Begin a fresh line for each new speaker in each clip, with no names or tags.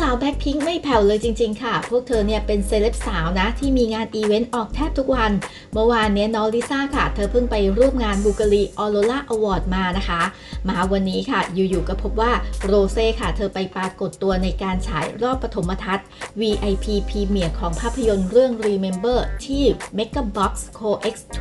สาวๆแบ็คพิงค์ไม่แผ่วเลยจริง ๆ ค่ะ พวกเธอเนี่ยเป็นเซเลบสาวนะ ที่มีงานอีเวนต์ออกแทบทุกวัน เมื่อวานเนี้ยน้องลิซ่าค่ะ เธอเพิ่งไปร่วมงานบูก r ีออโรล่าอวอร์ดมานะคะ มาวันนี้ค่ะ อยู่ๆก็พบว่าโรเซ่ค่ะ เธอไปปรากฏตัวในการฉายรอบปฐมทัศน์ VIP พรีเมียร์ของภาพยนตร์เรื่อง Remember ที่ Mega Box Co X2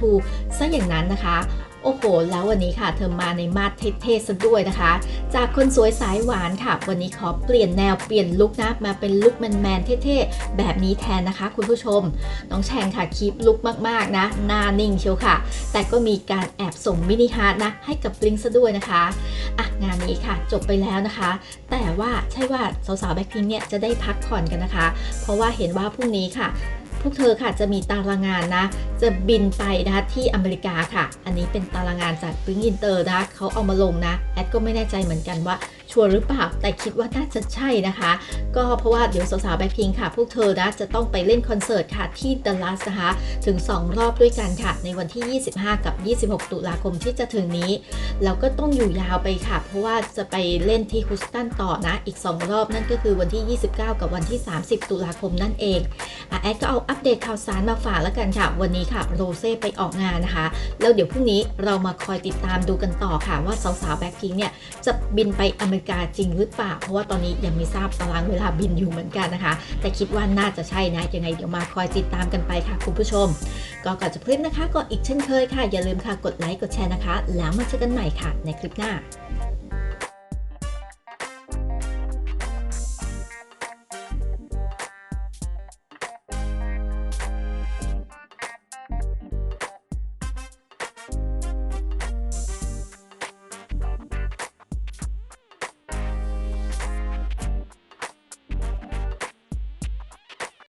ซะอย่างนั้นนะคะ โอ้โห แล้ววันนี้ค่ะ เธอมาในมาดเท่ๆซะด้วยนะคะ จากคนสวยสายหวานค่ะ วันนี้ขอเปลี่ยนแนวเปลี่ยนลุคนะ มาเป็นลุคแมนๆเท่ๆ แบบนี้แทนนะคะ คุณผู้ชม น้องแชงค่ะคีปลุคมากๆนะ หน้านิ่งเชียวค่ะ แต่ก็มีการแอบส่งมินิฮาร์ดนะ ให้กับบลิงซะด้วยนะคะอะงานนี้ค่ะ จบไปแล้วนะคะ แต่ว่าใช่ว่าสาวๆแบ็คพิงเนี่ยจะได้พักผ่อนกันนะคะ เพราะว่าเห็นว่าพรุ่งนี้ค่ะ พวกเธอค่ะจะมีตารางงานนะ จะบินไปนะคะที่อเมริกาค่ะ อันนี้เป็นตารางงานจากปิงอินเตอร์นะเขาเอามาลงนะแอดก็ไม่แน่ใจเหมือนกันว่าชัวร์หรือเปล่า แต่คิดว่าน่าจะใช่นะคะ ก็เพราะว่าเดี๋ยวสาวๆแบ็คพิงค่ะ พวกเธอนะจะต้องไปเล่นคอนเสิร์ตค่ะที่ดัลลัสนะคะถึง 2 รอบด้วยกันค่ะ ในวันที่ 25 กับ 26 ตุลาคมที่จะถึงนี้ แล้วก็ต้องอยู่ยาวไปค่ะ เพราะว่าจะไปเล่นที่ฮุสตันต่อนะ อีก 2 รอบนั่นก็คือวันที่ 29 กับวันที่ 30 ตุลาคมนั่นเอง แอดก็เอาอัปเดตข่าวสารมาฝากแล้วกันค่ะ วันนี้ค่ะโรเซ่ไปออกงานนะคะ แล้วเดี๋ยวพรุ่งนี้เรามาคอยติดตามดูกันต่อค่ะ ว่าสาวๆแบ็คพิงเนี่ยจะบินไปอเมริกาจริงหรือเปล่า เพราะว่าตอนนี้ยังไม่ทราบตารางเวลาบินอยู่เหมือนกันนะคะ แต่คิดว่าน่าจะใช่นะยังไงเดี๋ยวมาคอยติดตามกันไปค่ะคุณผู้ชม ก็ก่อนจะพลิปนะคะก็อีกเช่นเคยค่ะอย่าลืมค่ะกดไลค์กดแชร์นะคะ แล้วมาเจอกันใหม่ค่ะในคลิปหน้า